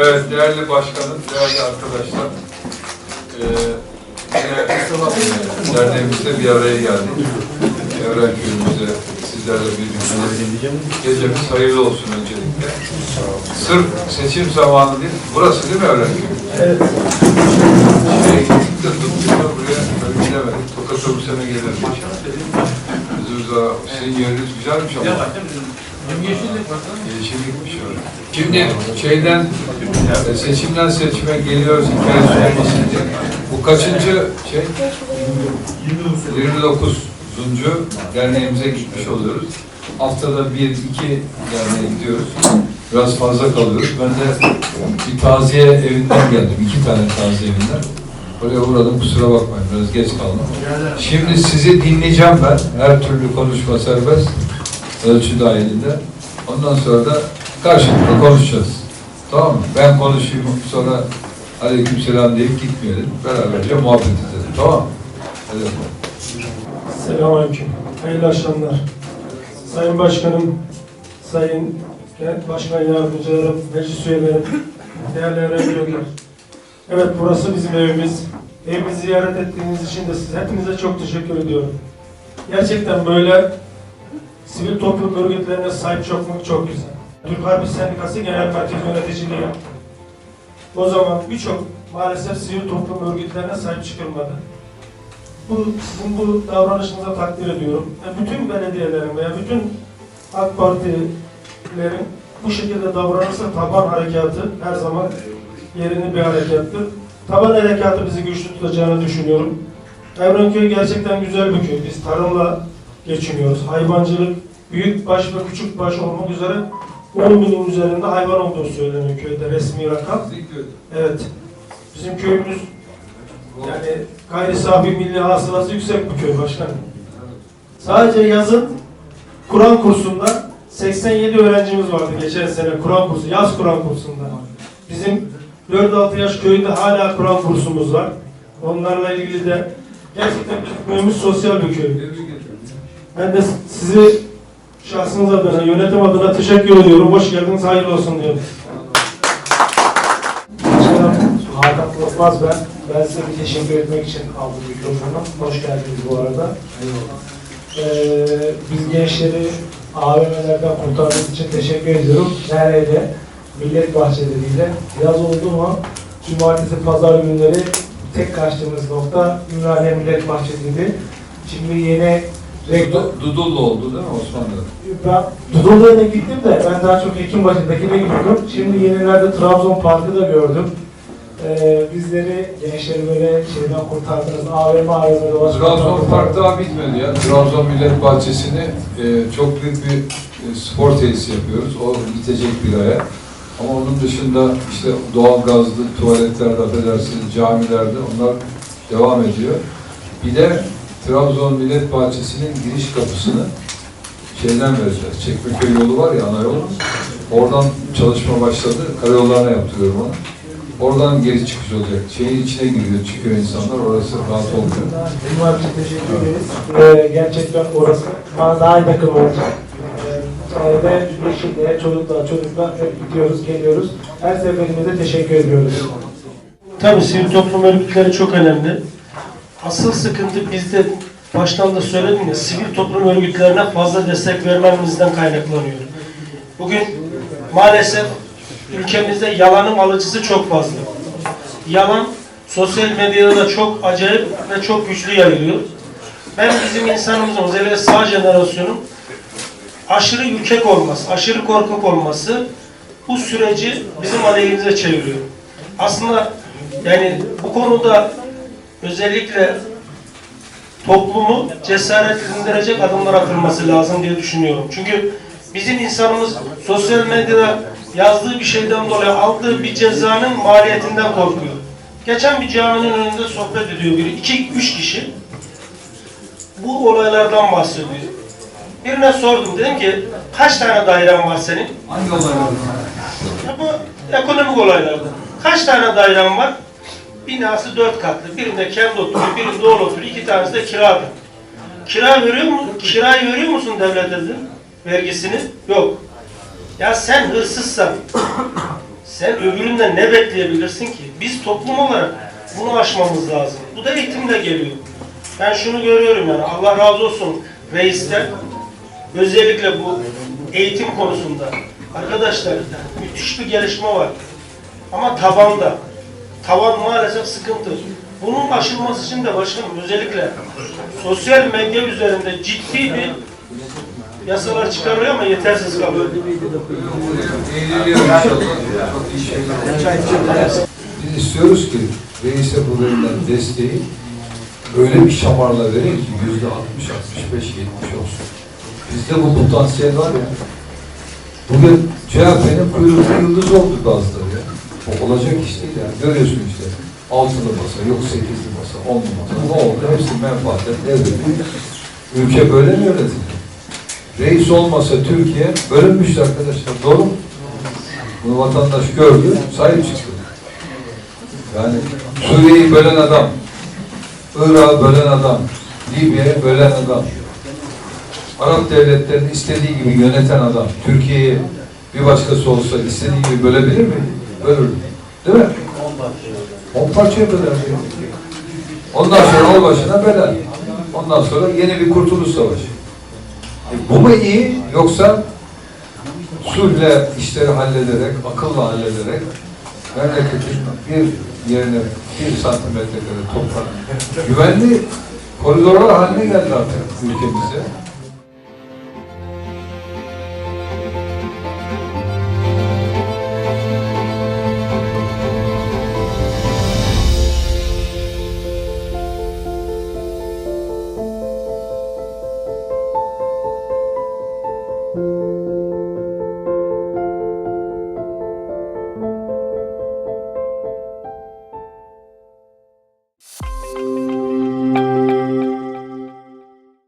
Evet, değerli başkanım, değerli arkadaşlar. Ee, yine derneğimizde bir araya geldik. Evren köyümüze sizlerle birlikte. Gecemiz hayırlı olsun öncelikle. Sırf seçim zamanı değil, burası değil mi Evren köyü? Evet. Şeye gittik de tuttuk da buraya böyle gidemedik. Tokat'a bu sene. Bizim de sizin yeriniz güzelmiş ama. Şimdi şeyden seçimden seçime geliyoruz hikayesi olmasın diye. Bu kaçıncı şey? 29. Zuncu derneğimize gitmiş oluyoruz. Haftada bir, iki derneğe gidiyoruz. Biraz fazla kalıyoruz. Ben de bir taziye evinden geldim. iki tane taziye evinden. Buraya uğradım kusura bakmayın biraz geç kaldım. Şimdi sizi dinleyeceğim ben. Her türlü konuşma serbest. Ölçü dahilinde. Ondan sonra da karşılıklı konuşacağız. Tamam mı? Ben konuşayım sonra aleykümselam deyip gitmeyelim. Beraberce muhabbet edelim. Tamam mı? Bakalım. Selamünaleyküm. Hayırlı akşamlar. Sayın Başkanım, Sayın Başkan Yardımcılarım, meclis üyelerim, değerli öğrenciler. Evet burası bizim evimiz. Evimizi ziyaret ettiğiniz için de size hepinize çok teşekkür ediyorum. Gerçekten böyle sivil toplum örgütlerine sahip çıkmak çok güzel. Türk Harbi Sendikası Genel Merkez Yöneticiliği yaptım. O zaman birçok maalesef sivil toplum örgütlerine sahip çıkılmadı. Bu, sizin bu davranışınıza takdir ediyorum. Ve bütün belediyelerin veya bütün AK Partilerin bu şekilde davranırsa taban harekatı her zaman yerini bir harekattır. Taban harekatı bizi güçlü tutacağını düşünüyorum. Evrenköy gerçekten güzel bir köy. Biz tarımla geçiniyoruz. Hayvancılık, büyük baş ve küçük baş olmak üzere 10 binin üzerinde hayvan olduğu söyleniyor köyde resmi rakam. Evet. Bizim köyümüz yani gayri safi milli hasılası yüksek bir köy başkanım. Sadece yazın Kur'an kursunda 87 öğrencimiz vardı geçen sene Kur'an kursu, yaz Kur'an kursunda. Bizim 4-6 yaş köyünde hala Kur'an kursumuz var. Onlarla ilgili de gerçekten bizim köyümüz sosyal bir köy. Ben de sizi şahsınız adına, yönetim adına teşekkür ediyorum. Hoş geldiniz, hayırlı olsun diyorum. Hakan Korkmaz ben. Ben size bir teşekkür etmek için aldım mikrofonu. Hoş geldiniz bu arada. Ee, biz gençleri AVM'lerden kurtardığınız için teşekkür ediyorum. Nereyle? Millet bahçeleriyle. Yaz oldu mu cumartesi pazar günleri tek kaçtığımız nokta Ümraniye Millet Bahçesi'ydi. Şimdi yeni rektör, Dudullu oldu değil mi Osmanlı? ben Dudullu'ya da gittim de ben daha çok Ekim başındakine gidiyorum. Şimdi yenilerde Trabzon Parkı da gördüm. Ee, bizleri, gençleri böyle şeyden kurtardınız. AVM AVM dolaşmak. Trabzon Park daha bitmedi ya. Trabzon Millet Bahçesi'ni e, çok büyük bir e, spor tesisi yapıyoruz. O bitecek bir aya. Ama onun dışında işte doğal gazlı tuvaletlerde, affedersiniz, camilerde onlar devam ediyor. Bir de Trabzon Millet Bahçesi'nin giriş kapısını şeyden vereceğiz. Çekmeköy yolu var ya, ana yol. Oradan çalışma başladı. Karayollarına yaptırıyorum onu. Oradan geri çıkış olacak. Şeyin içine giriyor, çıkıyor insanlar. Orası rahat olmuyor. Bunlar için teşekkür ederiz. Ee, gerçekten orası bana daha yakın olacak. Ee, ve yeşilliğe, çocuklar, çocuklar hep gidiyoruz, geliyoruz. Her seferinde teşekkür ediyoruz. Tabii sivil toplum örgütleri çok önemli. Asıl sıkıntı bizde baştan da söyledim ya sivil toplum örgütlerine fazla destek vermemizden kaynaklanıyor. Bugün maalesef ülkemizde yalanın alıcısı çok fazla. Yalan sosyal medyada da çok acayip ve çok güçlü yayılıyor. Ben bizim insanımızın özellikle sağ jenerasyonun aşırı ürkek olması, aşırı korkak olması bu süreci bizim aleyhimize çeviriyor. Aslında yani bu konuda özellikle toplumu cesaretlendirecek adımlar atılması lazım diye düşünüyorum. Çünkü bizim insanımız sosyal medyada yazdığı bir şeyden dolayı aldığı bir cezanın maliyetinden korkuyor. Geçen bir caminin önünde sohbet ediyor biri, iki, üç kişi. Bu olaylardan bahsediyor. Birine sordum, dedim ki kaç tane dairen var senin? Hangi olaylar? Ya bu ekonomik olaylardan. Kaç tane dairem var? Binası dört katlı. Birinde kendi oturuyor, birinde oğlu oturuyor. iki tanesi de kirada. Kira veriyor mu? Kirayı veriyor musun devlete? dedi? Vergisini? Yok. Ya sen hırsızsan, Sen öbüründen ne bekleyebilirsin ki? Biz toplum olarak bunu aşmamız lazım. Bu da eğitimle geliyor. Ben şunu görüyorum yani Allah razı olsun reisten. Özellikle bu eğitim konusunda. Arkadaşlar müthiş bir gelişme var. Ama tabanda. Tavan maalesef sıkıntı. Bunun aşılması için de başkanım özellikle sosyal medya üzerinde ciddi bir yasalar çıkarılıyor ama yetersiz kalıyor. Biz istiyoruz ki reise bu verilen desteği öyle bir şamarla verin ki yüzde 60, 65, 70 olsun. Bizde bu potansiyel var ya. Bugün CHP'nin kuyruklu yıldız oldu ya. O olacak iş değil yani. Görüyorsun işte. Altılı masa, yok sekizli masa, onlu masa. Ne oldu? Hepsi menfaatle devredildi. Ülke böyle mi yönetilir? Reis olmasa Türkiye bölünmüştü arkadaşlar. Doğru mu? Bunu vatandaş gördü, sahip çıktı. Yani Suriye'yi bölen adam, Irak'ı bölen adam, Libya'yı bölen adam, Arap devletlerini istediği gibi yöneten adam, Türkiye'yi bir başkası olsa istediği gibi bölebilir mi? Bölür. Değil mi? On parçaya böler. Ondan sonra o başına bela. Ondan sonra yeni bir kurtuluş savaşı. E, bu mu iyi yoksa sulhle işleri hallederek, akılla hallederek memleketin bir yerine bir santimetre kadar toprak güvenli koridorlar haline geldi artık ülkemizde.